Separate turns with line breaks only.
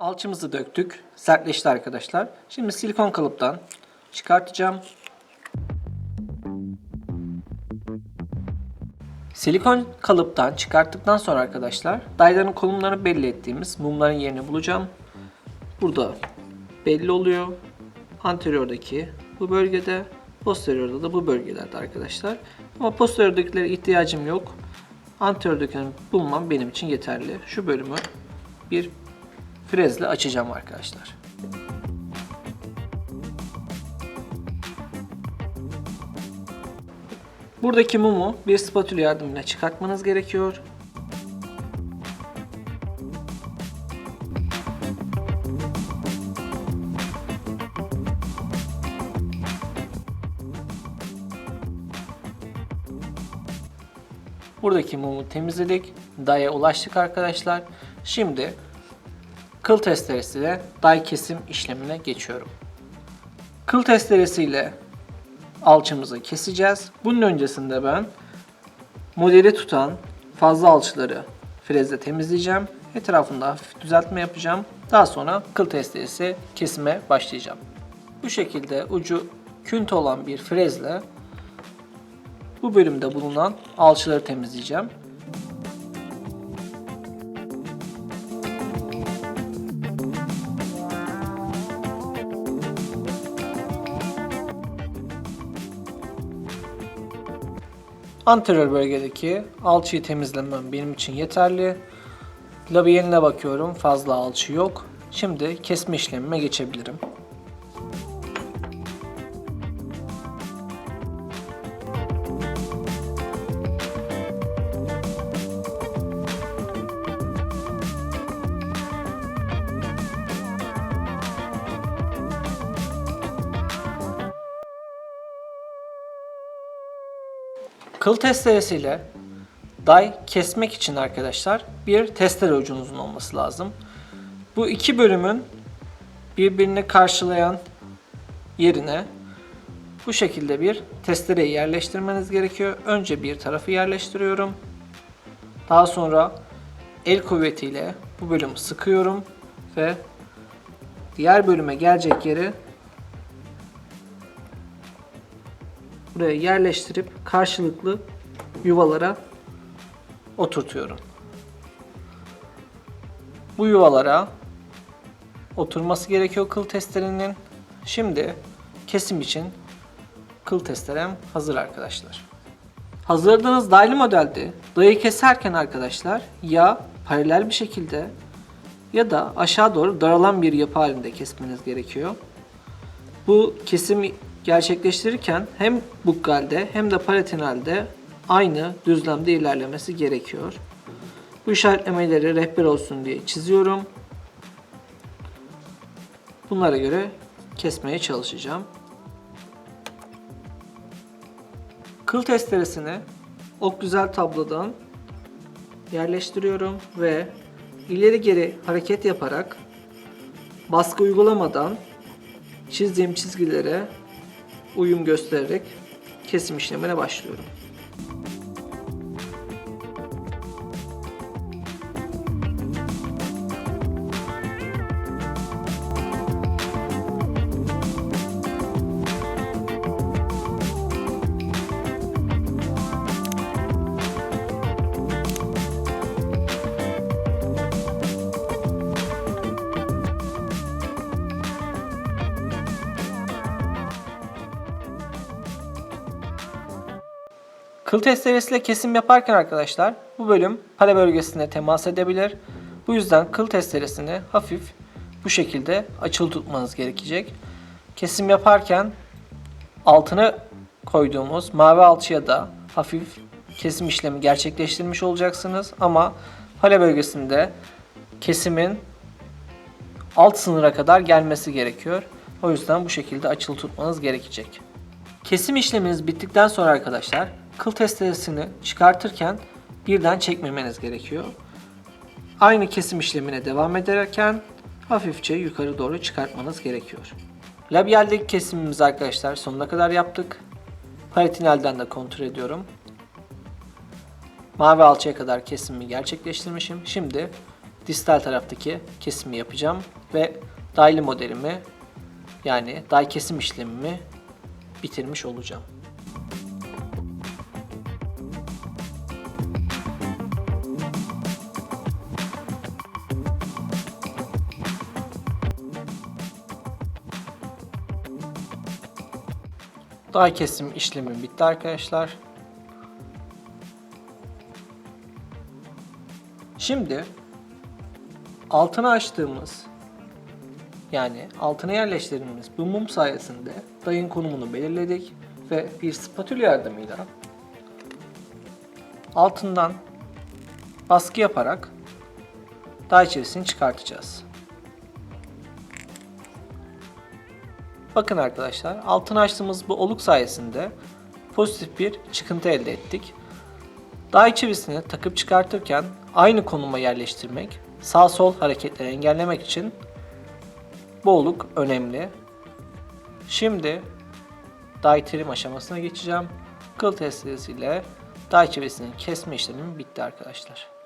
Alçımızı döktük. Sertleşti arkadaşlar. Şimdi silikon kalıptan çıkartacağım. Silikon kalıptan çıkarttıktan sonra arkadaşlar dayların konumlarını belli ettiğimiz mumların yerini bulacağım. Burada belli oluyor. Anteriordaki bu bölgede, posteriorda da bu bölgelerde arkadaşlar. Ama posteriordakilere ihtiyacım yok. Anteriordakileri bulmam benim için yeterli. Şu bölümü bir frezle açacağım arkadaşlar. Buradaki mumu bir spatula yardımıyla çıkartmanız gerekiyor. Buradaki mumu temizledik. Daya ulaştık arkadaşlar. Şimdi kıl testeresiyle day kesim işlemine geçiyorum. Kıl testeresiyle alçımızı keseceğiz. Bunun öncesinde ben modeli tutan fazla alçıları frezle temizleyeceğim. Etrafında hafif düzeltme yapacağım. Daha sonra kıl testeresi kesime başlayacağım. Bu şekilde ucu künt olan bir frezle bu bölümde bulunan alçıları temizleyeceğim. Anterior bölgedeki alçıyı temizlemem benim için yeterli. Labiyeline bakıyorum. Fazla alçı yok. Şimdi kesme işlemime geçebilirim. Kıl testeresiyle day kesmek için arkadaşlar bir testere ucunuzun olması lazım. Bu iki bölümün birbirini karşılayan yerine bu şekilde bir testereyi yerleştirmeniz gerekiyor. Önce bir tarafı yerleştiriyorum. Daha sonra el kuvvetiyle bu bölümü sıkıyorum ve diğer bölüme gelecek yeri buraya yerleştirip karşılıklı yuvalara oturtuyorum. Bu yuvalara oturması gerekiyor kıl testerenin. Şimdi kesim için kıl testerem hazır arkadaşlar. Hazırladığınız daylı modelde dayı keserken arkadaşlar ya paralel bir şekilde ya da aşağı doğru daralan bir yapı halinde kesmeniz gerekiyor. Bu kesim gerçekleştirirken hem bukkalde hem de palatinalde aynı düzlemde ilerlemesi gerekiyor. Bu işaretlemeleri rehber olsun diye çiziyorum. Bunlara göre kesmeye çalışacağım. Kıl testeresini ok güzel tablodan yerleştiriyorum ve ileri geri hareket yaparak baskı uygulamadan çizdiğim çizgilere uyum göstererek kesim işlemine başlıyorum. Kıl testeresiyle kesim yaparken arkadaşlar bu bölüm para bölgesine temas edebilir. Bu yüzden kıl testeresini hafif bu şekilde açılı tutmanız gerekecek. Kesim yaparken altına koyduğumuz mavi alçıya da hafif kesim işlemi gerçekleştirmiş olacaksınız. Ama pale bölgesinde kesimin alt sınıra kadar gelmesi gerekiyor. O yüzden bu şekilde açılı tutmanız gerekecek. Kesim işleminiz bittikten sonra arkadaşlar kıl testeresini çıkartırken birden çekmemeniz gerekiyor. Aynı kesim işlemine devam ederken hafifçe yukarı doğru çıkartmanız gerekiyor. Labialdeki kesimimizi arkadaşlar sonuna kadar yaptık. Palatinalden de kontrol ediyorum. Mavi alçıya kadar kesimimi gerçekleştirmişim. Şimdi distal taraftaki kesimi yapacağım ve daylı modelimi yani day kesim işlemimi bitirmiş olacağım. Day kesim işlemim bitti arkadaşlar. Şimdi altına açtığımız yani altına yerleştirdiğimiz bu mum sayesinde dayın konumunu belirledik ve bir spatül yardımıyla altından baskı yaparak day çivisini çıkartacağız. Bakın arkadaşlar altına açtığımız bu oluk sayesinde pozitif bir çıkıntı elde ettik. Day çivisini takıp çıkartırken aynı konuma yerleştirmek, sağ sol hareketleri engellemek için bu oluk önemli. Şimdi day trim aşamasına geçeceğim. Kıl testeresiyle day çivisinin kesme işlemim bitti arkadaşlar.